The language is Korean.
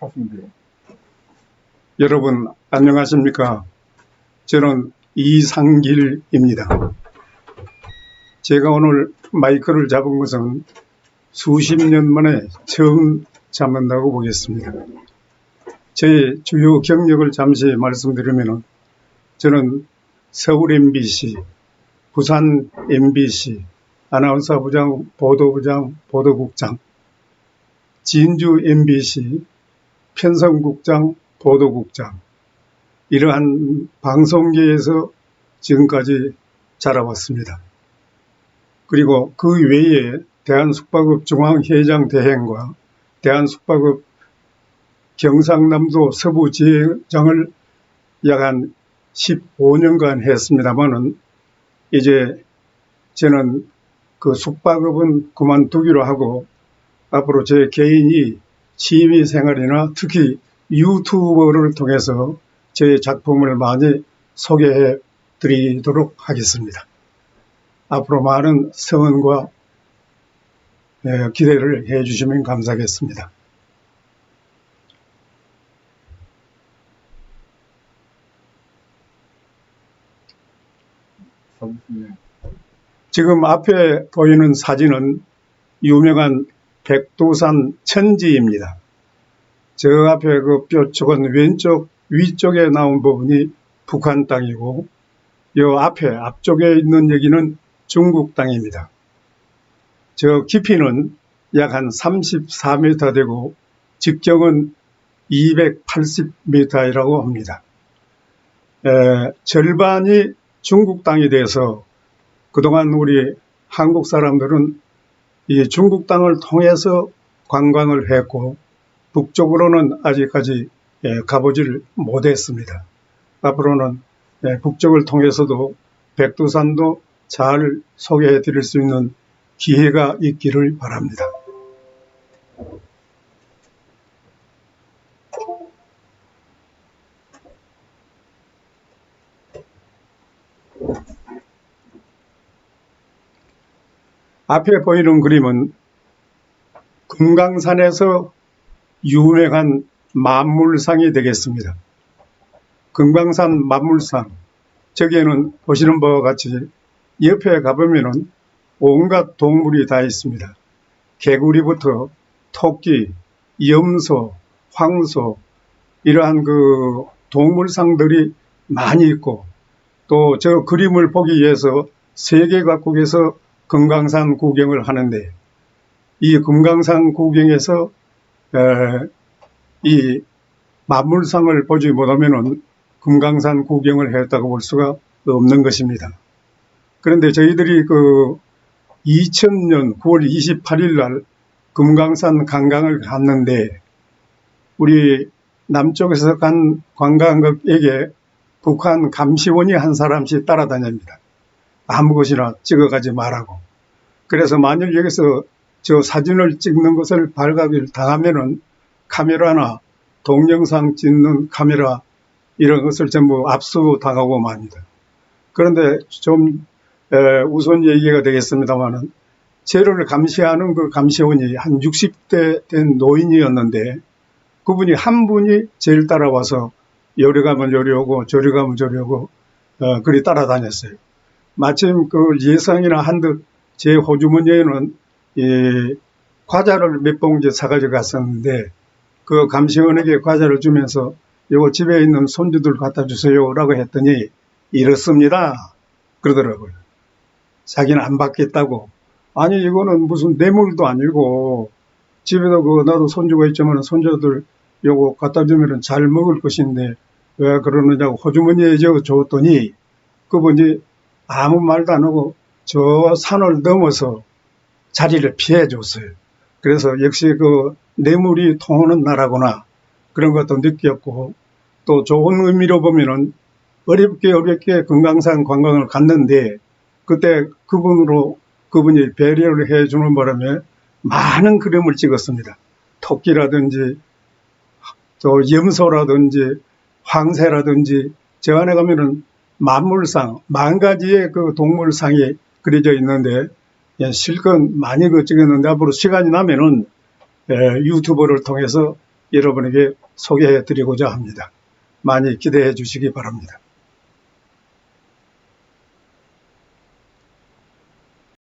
돼요. 여러분 안녕하십니까? 저는 이상길입니다. 제가 오늘 마이크를 잡은 것은 수십 년 만에 처음 잡는다고 보겠습니다. 제 주요 경력을 잠시 말씀드리면 저는 서울 MBC, 부산 MBC, 아나운서 부장, 보도부장, 보도국장, 진주 MBC, 편성국장, 보도국장 이러한 방송계에서 지금까지 자라왔습니다. 그리고 그 외에 대한숙박업 중앙회장 대행과 대한숙박업 경상남도 서부 지회장을 약 한 15년간 했습니다만은 이제 저는 그 숙박업은 그만두기로 하고 앞으로 제 개인이 취미 생활이나 특히 유튜버를 통해서 제 작품을 많이 소개해 드리도록 하겠습니다. 앞으로 많은 성원과 예, 기대를 해 주시면 감사하겠습니다. 사무실에 지금 앞에 보이는 사진은 유명한 백두산 천지입니다. 저 앞에 그 뾰족한 왼쪽 위쪽에 나온 부분이 북한 땅이고 요 앞에 앞쪽에 있는 여기는 중국 땅입니다. 저 깊이는 약 한 34m 되고 직경은 280m이라고 합니다. 에, 절반이 중국 땅이 돼서 그동안 우리 한국 사람들은 이 중국 땅을 통해서 관광을 했고 북쪽으로는 아직까지 예, 가보지를 못했습니다. 앞으로는 예, 북쪽을 통해서도 백두산도 잘 소개해 드릴 수 있는 기회가 있기를 바랍니다. 앞에 보이는 그림은 금강산에서 유명한 만물상이 되겠습니다. 금강산 만물상, 저기에는 보시는 바와 같이 옆에 가보면은 온갖 동물이 다 있습니다. 개구리부터 토끼, 염소, 황소, 이러한 그 동물상들이 많이 있고 또 저 그림을 보기 위해서 세계 각국에서 금강산 구경을 하는데 이 금강산 구경에서 에, 이 만물상을 보지 못하면은 금강산 구경을 했다고 볼 수가 없는 것입니다. 그런데 저희들이 그 2000년 9월 28일 날 금강산 관광을 갔는데 우리 남쪽에서 간 관광객에게 북한 감시원이 한 사람씩 따라다닙니다. 아무 것이나 찍어가지 말라고. 그래서 만일 여기서 저 사진을 찍는 것을 발각을 당하면은 카메라나 동영상 찍는 카메라 이런 것을 전부 압수 당하고 맙니다. 그런데 좀 에, 우선 얘기가 되겠습니다만은 재료를 감시하는 그 감시원이 한 60대 된 노인이었는데 그분이 한 분이 제일 따라와서 요리 가면 요리 오고 저리 가면 저리 오고 어, 그리 따라다녔어요. 마침 그 예상이나 한듯 제 호주머니에는 이 과자를 몇 봉지 사가지고 갔었는데 그 감시원에게 과자를 주면서 이거 집에 있는 손주들 갖다 주세요라고 했더니 이렇습니다 그러더라고요. 자기는 안 받겠다고. 아니 이거는 무슨 뇌물도 아니고 집에도 그 나도 손주가 있지만 손주들 요거 갖다 주면은 잘 먹을 것인데 왜 그러느냐고 호주머니에 저 줬더니 그분이 아무 말도 안 하고 저 산을 넘어서 자리를 피해 줬어요. 그래서 역시 그 뇌물이 통하는 나라구나 그런 것도 느꼈고 또 좋은 의미로 보면은 어렵게 어렵게 금강산 관광을 갔는데 그때 그분으로 그분이 배려를 해주는 바람에 많은 그림을 찍었습니다. 토끼라든지 또 염소라든지 황새라든지 저 안에 가면은 만물상 만 가지의 그 동물상이 그려져 있는데 예, 실컷 많이 그 찍었는데 앞으로 시간이 나면은 예, 유튜브를 통해서 여러분에게 소개해 드리고자 합니다. 많이 기대해 주시기 바랍니다.